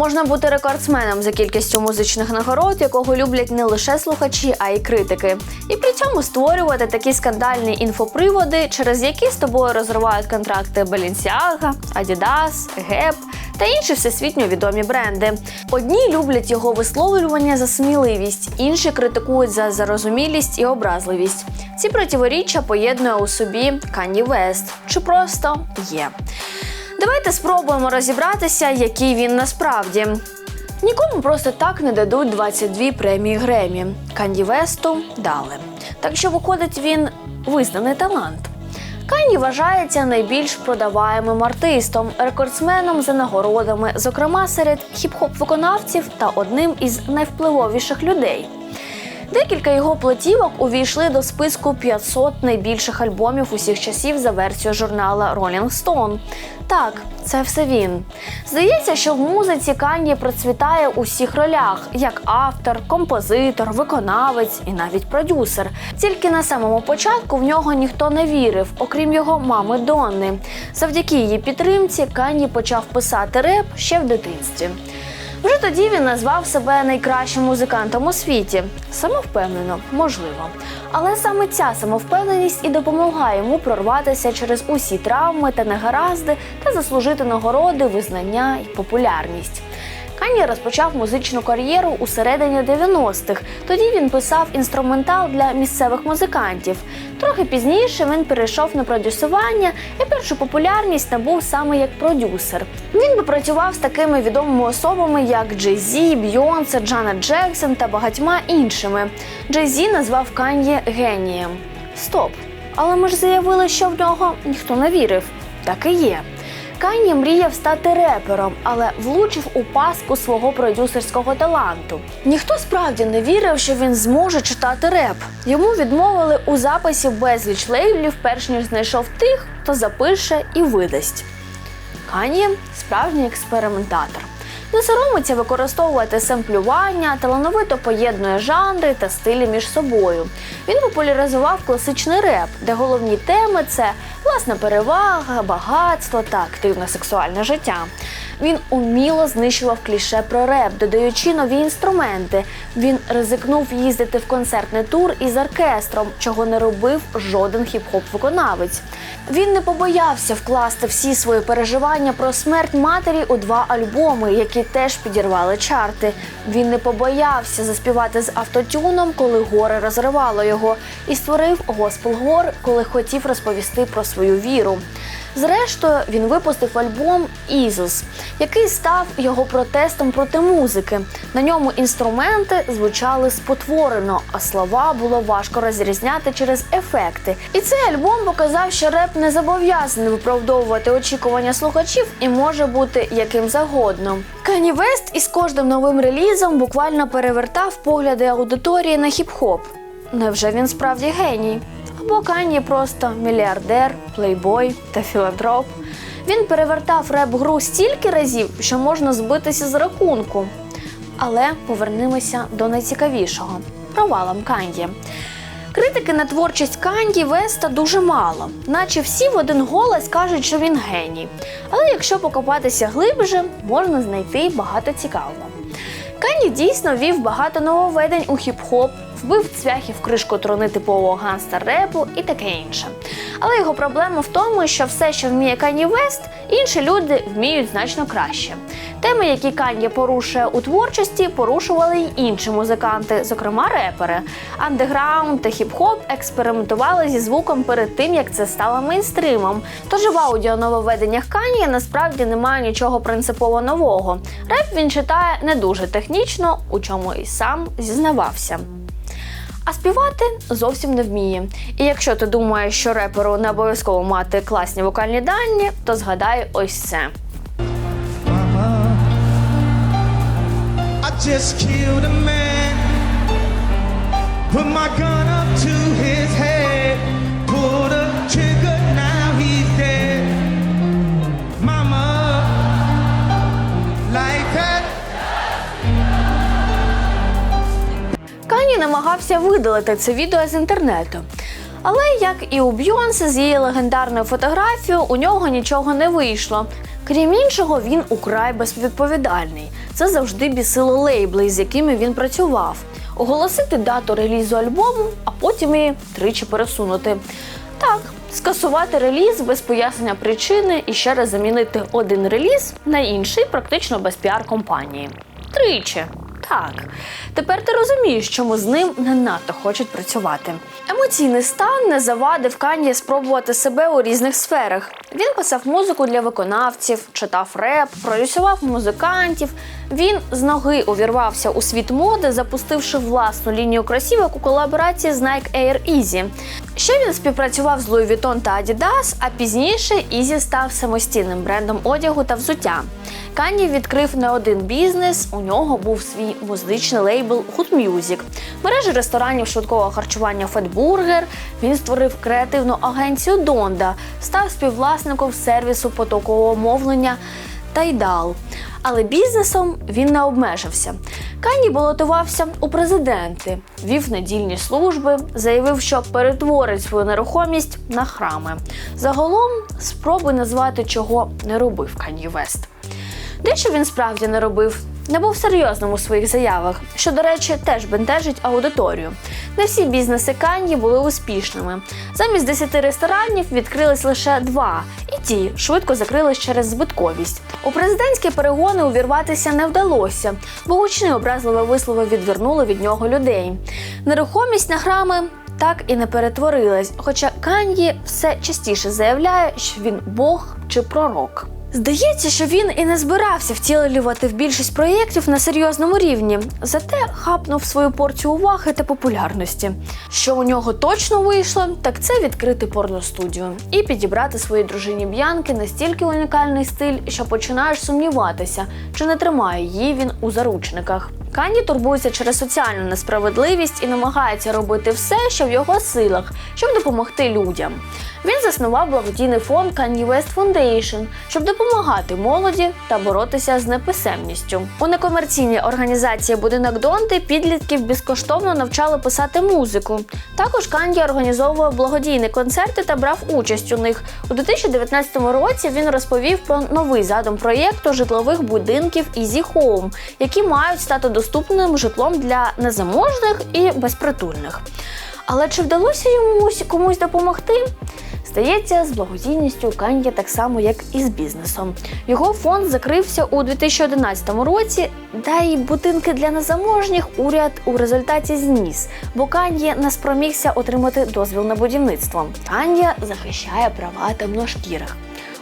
Можна бути рекордсменом за кількістю музичних нагород, якого люблять не лише слухачі, а й критики. І при цьому створювати такі скандальні інфоприводи, через які з тобою розривають контракти Balenciaga, Adidas, Gap та інші всесвітньо відомі бренди. Одні люблять його висловлювання за сміливість, інші критикують за зарозумілість і образливість. Ці противоріччя поєднує у собі Кані Вест чи просто є. Давайте спробуємо розібратися, який він насправді. Нікому просто так не дадуть 22 премії Гремі. Канді Весту дали. Так що виходить він визнаний талант. Кані вважається найбільш продаваємим артистом, рекордсменом за нагородами, зокрема серед хіп-хоп виконавців та одним із найвпливовіших людей. Декілька його платівок увійшли до списку 500 найбільших альбомів усіх часів за версією журнала Rolling Stone. Так, це все він. Здається, що в музиці Кан'є процвітає у всіх ролях, як автор, композитор, виконавець і навіть продюсер. Тільки на самому початку в нього ніхто не вірив, окрім його мами Донни. Завдяки її підтримці Кан'є почав писати реп ще в дитинстві. Вже тоді він назвав себе найкращим музикантом у світі. Самовпевнено, можливо. Але саме ця самовпевненість і допомогла йому прорватися через усі травми та негаразди та заслужити нагороди, визнання і популярність. Кані розпочав музичну кар'єру у середині 90-х. Тоді він писав інструментал для місцевих музикантів. Трохи пізніше він перейшов на продюсування і першу популярність набув саме як продюсер. Він попрацював з такими відомими особами, як Джей Зі, Бйонсе, Джана Джексон та багатьма іншими. Джей Зі назвав Кан'є генієм. Стоп! Але ми ж заявили, що в нього ніхто не вірив. Так і є. Кан'є мріяв стати репером, але влучив у паску свого продюсерського таланту. Ніхто справді не вірив, що він зможе читати реп. Йому відмовили у записі безліч лейблів, перш ніж знайшов тих, хто запише і видасть. Кані справжній експериментатор. Не соромиться використовувати семплювання, талановито поєднує жанри та стилі між собою. Він популяризував класичний реп, де головні теми це власна перевага, багатство та активне сексуальне життя. Він уміло знищував кліше про реп, додаючи нові інструменти. Він ризикнув їздити в концертний тур із оркестром, чого не робив жоден хіп-хоп виконавець. Він не побоявся вкласти всі свої переживання про смерть матері у два альбоми, які теж підірвали чарти. Він не побоявся заспівати з автотюном, коли горе розривало його, і створив госпел гор, коли хотів розповісти про свою віру. Зрештою, він випустив альбом Ізус, який став його протестом проти музики. На ньому інструменти звучали спотворено, а слова було важко розрізняти через ефекти. І цей альбом показав, що реп не зобов'язаний виправдовувати очікування слухачів і може бути яким завгодно. Кані Вест із кожним новим релізом буквально перевертав погляди аудиторії на хіп-хоп. Невже він справді геній? Або Кан'є просто мільярдер, плейбой та філантроп. Він перевертав реп-гру стільки разів, що можна збитися з рахунку. Але повернемося до найцікавішого провалом Кан'є. Критики на творчість Канді Веста дуже мало, наче всі в один голос кажуть, що він геній. Але якщо покопатися глибше, можна знайти багато цікавого. Кані дійсно вів багато нововведень у хіп-хоп, вбив цвяхів кришку трони типового ганстер репу і таке інше. Але його проблема в тому, що все, що вміє Кані Вест, інші люди вміють значно краще. Теми, які Кан'є порушує у творчості, порушували й інші музиканти, зокрема репери. Андеграунд та хіп-хоп експериментували зі звуком перед тим, як це стало мейнстримом. Тож в аудіо нововведеннях Кан'є насправді немає нічого принципово нового. Реп він читає не дуже технічно, у чому і сам зізнавався. А співати зовсім не вміє. І якщо ти думаєш, що реперу не обов'язково мати класні вокальні дані, то згадай ось це. Put my gun up to his head. Pull a trigger, намагався видалити це відео з інтернету. Але як і у Бйонсе з її легендарною фотографією, у нього нічого не вийшло. Крім іншого, він украй безвідповідальний. Це завжди бісило лейбли, з якими він працював. Оголосити дату релізу альбому, а потім її тричі пересунути. Так, скасувати реліз без пояснення причини і ще раз замінити один реліз на інший, практично без піар-компанії. Тричі. Так, тепер ти розумієш, чому з ним не надто хочуть працювати. Емоційний стан не завадив Кан'є спробувати себе у різних сферах. Він писав музику для виконавців, читав реп, продюсував музикантів. Він з ноги увірвався у світ моди, запустивши власну лінію кросівок у колаборації з Nike Air Easy. Ще він співпрацював з Louis Vuitton та Adidas, а пізніше Easy став самостійним брендом одягу та взуття. Кані відкрив не один бізнес. У нього був свій музичний лейбл Good Music, мережі ресторанів швидкого харчування Фетбургер. Він створив креативну агенцію Донда, став співвласником сервісу потокового мовлення Тайдал. Але бізнесом він не обмежився. Кані балотувався у президенти, вів недільні служби, заявив, що перетворить свою нерухомість на храми. Загалом спроби назвати, чого не робив Кані Вест. Дещо він справді не робив, не був серйозним у своїх заявах, що, до речі, теж бентежить аудиторію. Не всі бізнеси Кан'ї були успішними. Замість 10 ресторанів відкрились лише два, і ті швидко закрились через збитковість. У президентські перегони увірватися не вдалося, бо гучні образливі вислови відвернули від нього людей. Нерухомість на храми так і не перетворилась, хоча Кан'ї все частіше заявляє, що він Бог чи пророк. Здається, що він і не збирався втілювати в більшість проєктів на серйозному рівні, зате хапнув свою порцію уваги та популярності. Що у нього точно вийшло, так це відкрити порностудію і підібрати своїй дружині Б'янки настільки унікальний стиль, що починаєш сумніватися, чи не тримає її він у заручниках. Кані турбується через соціальну несправедливість і намагається робити все, що в його силах, щоб допомогти людям. Він заснував благодійний фонд Kanye West Foundation, щоб допомагати молоді та боротися з неписемністю. У некомерційній організації Будинок Донти підлітків безкоштовно навчали писати музику. Також Канді організовував благодійні концерти та брав участь у них. У 2019 році він розповів про новий задум проєкту житлових будинків Easy Home, які мають стати доступним житлом для незаможних і безпритульних. Але чи вдалося йому комусь допомогти? Здається, з благодійністю Кан'є так само, як і з бізнесом. Його фонд закрився у 2011 році, та й будинки для незаможніх уряд у результаті зніс, бо Кан'є не спромігся отримати дозвіл на будівництво. Кан'є захищає права темношкірих.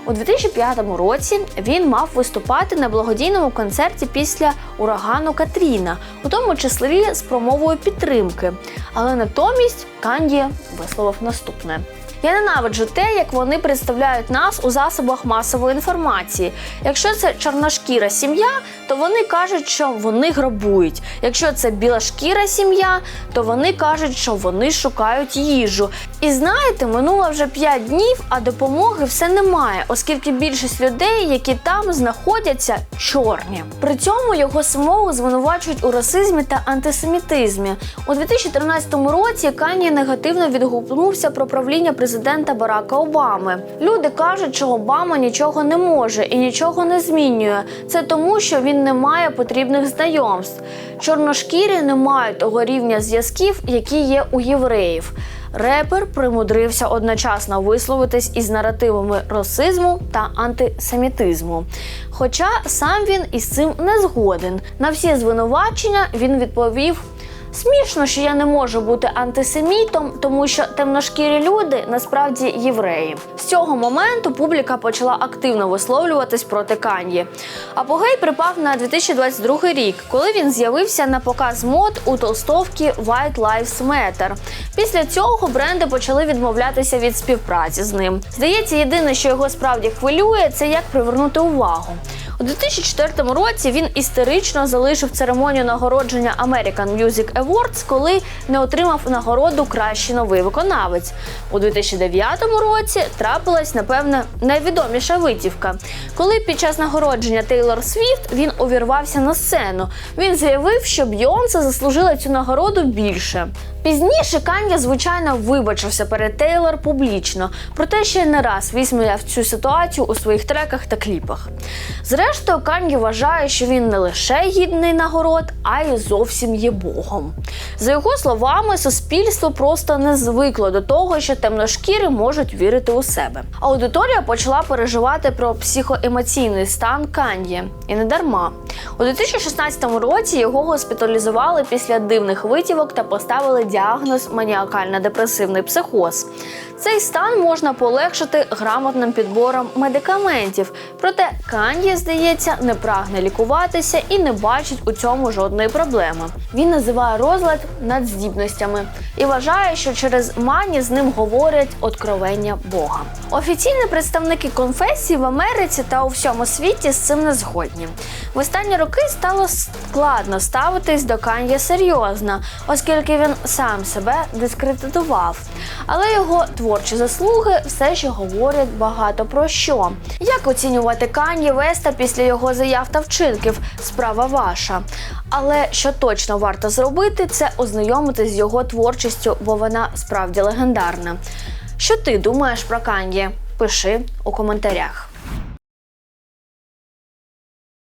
У 2005 році він мав виступати на благодійному концерті після урагану Катріна, у тому числі з промовою підтримки. Але натомість Канді висловив наступне. Я ненавиджу те, як вони представляють нас у засобах масової інформації. Якщо це чорношкіра сім'я, то вони кажуть, що вони грабують. Якщо це білошкіра сім'я, то вони кажуть, що вони шукають їжу. І знаєте, минуло вже 5 днів, а допомоги все немає, оскільки більшість людей, які там знаходяться, чорні. При цьому його самого звинувачують у расизмі та антисемітизмі. У 2013 році Кані негативно відгукнувся про правління президента Барака Обами. Люди кажуть, що Обама нічого не може і нічого не змінює. Це тому, що він не має потрібних знайомств. Чорношкірі не мають того рівня зв'язків, які є у євреїв. Репер примудрився одночасно висловитись із наративами расизму та антисемітизму. Хоча сам він із цим не згоден. На всі звинувачення він відповів. Смішно, що я не можу бути антисемітом, тому що темношкірі люди насправді євреї. З цього моменту публіка почала активно висловлюватись проти Кан'ї. Апогей припав на 2022 рік, коли він з'явився на показ мод у толстовці White Lives Matter. Після цього бренди почали відмовлятися від співпраці з ним. Здається, єдине, що його справді хвилює, це як привернути увагу. У 2004 році він істерично залишив церемонію нагородження American Music Awards, коли не отримав нагороду Кращий новий виконавець. У 2009 році трапилась, напевне, найвідоміша витівка. Коли під час нагородження Тейлор Свіфт він увірвався на сцену. Він заявив, що Бйонсе заслужила цю нагороду більше. Пізніше Кан'є, звичайно, вибачився перед Тейлор публічно, проте ще не раз висміяв цю ситуацію у своїх треках та кліпах. Зрештою, Кан'є вважає, що він не лише гідний нагород, а й зовсім є Богом. За його словами, суспільство просто не звикло до того, що темношкіри можуть вірити у себе. Аудиторія почала переживати про психоемоційний стан Кан'є. І не дарма. У 2016 році його госпіталізували після дивних витівок та поставили діагноз маніакально-депресивний психоз. Цей стан можна полегшити грамотним підбором медикаментів. Проте Кан'є, здається, не прагне лікуватися і не бачить у цьому жодної проблеми. Він називає розлад надздібностями і вважає, що через мані з ним говорять откровення Бога. Офіційні представники конфесії в Америці та у всьому світі з цим не згодні. В останні роки стало складно ставитись до Кан'є серйозно, оскільки він сам себе дискредитував. Але його творчі заслуги все ще говорять багато про що. Як оцінювати Кані Веста після його заяв та вчинків? Справа ваша. Але що точно варто зробити, це ознайомитись з його творчістю, бо вона справді легендарна. Що ти думаєш про Кан'є? Пиши у коментарях.